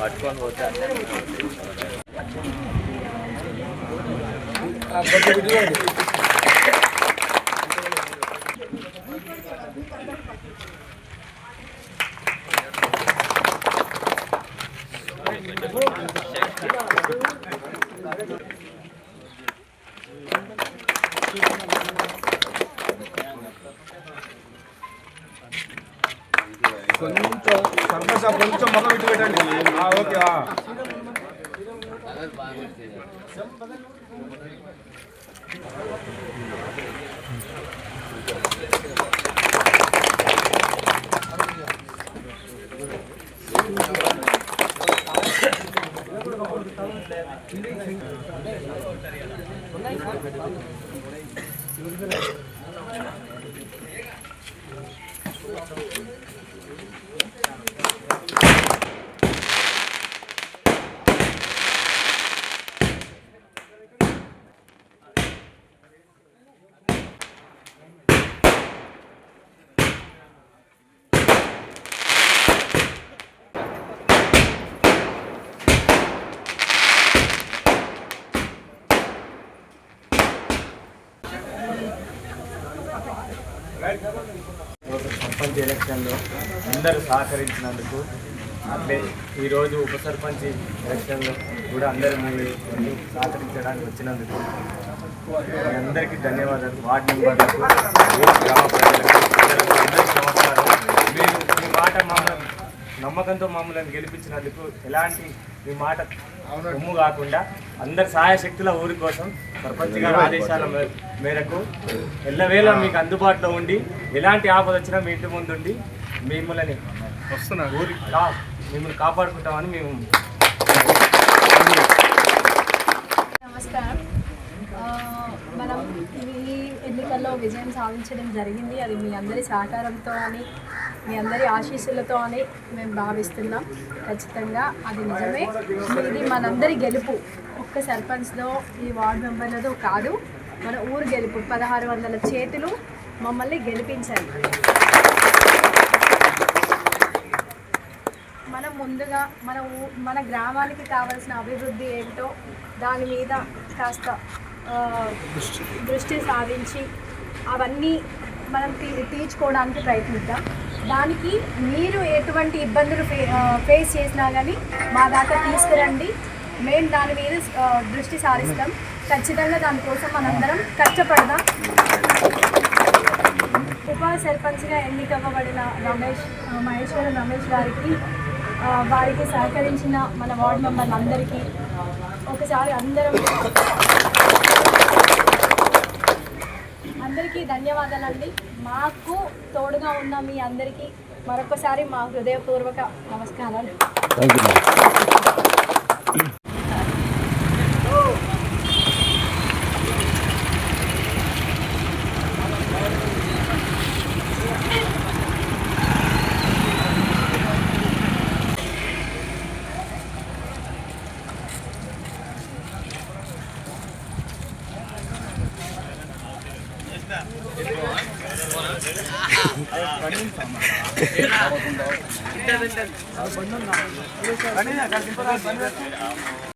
పట్టుకొని పోతే కొంచెం సర్పంచ్ కొంచెం మొక్క విట్టు పెట్టండి. ఆ, సర్పంచ్ ఎలక్షన్లో అందరూ సహకరించినందుకు అట్లే ఈరోజు ఉప సర్పంచ్ ఎలక్షన్లో కూడా అందరూ మీరు సహకరించడానికి వచ్చినందుకు మీ అందరికీ ధన్యవాదాలు. వార్డు మెంబర్లకు గ్రామ ప్రజలకు అందరికీ అందరికీ నమస్కారం మీరు మీ మాట మమ్మల్ని నమ్మకంతో మమ్మల్ని గెలిపించినందుకు ఎలాంటి మీ మాట రొమ్ము కాకుండా అందరి సహాయ శక్తుల ఊరి కోసం సర్పంచ్ గారి ఆదేశాల మే- మేరకు ఎల్లవేళ మీకు అందుబాటులో ఉండి ఎలాంటి ఆపద వచ్చినా మీ ఇంటి ముందు ఉండి మిమ్మల్ని వస్తున్నా ఊరి కా మిమ్మల్ని కాపాడుకుంటామని మేము నమస్కారం. మనం ఈ ఎన్నికల్లో విజయం సాధించడం జరిగింది. అది మీ అందరి సహకారంతో అని మీ అందరి ఆశీస్సులతో అని మేము భావిస్తున్నాం. ఖచ్చితంగా అది నిజమే. ఇది మనందరి గెలుపు. ఒక్క సర్పంచ్తో ఈ వార్డు మెంబర్లతో కాదు. మన ఊరు గెలుపు. పదహారు వందల చేతులు మమ్మల్ని గెలిపించాయి మనం ముందుగా మన ఊ మన గ్రామానికి కావాల్సిన అభివృద్ధి ఏంటో దాని మీద కాస్త దృష్టి సాధించి అవన్నీ మనం తీ తీర్చుకోవడానికి ప్రయత్నిద్దాం. దానికి మీరు ఎటువంటి ఇబ్బందులు ఫే ఫేస్ చేసినా కానీ మా దాకా తీసుకురండి. మేము దాని మీద దృష్టి సారిస్తాం. ఖచ్చితంగా దానికోసం మనందరం కష్టపడదాం. ఉప సర్పంచ్గా ఎన్నికవ్వబడిన రమేష్ మహేశ్వరం రమేష్ గారికి వారికి సహకరించిన మన వార్డు మెంబర్లందరికీ ఒకసారి అందరం అందరికీ ధన్యవాదాలండి. మాకు తోడుగా ఉన్న మీ అందరికీ మరొకసారి మా హృదయపూర్వక నమస్కారాలు. ಬಂದ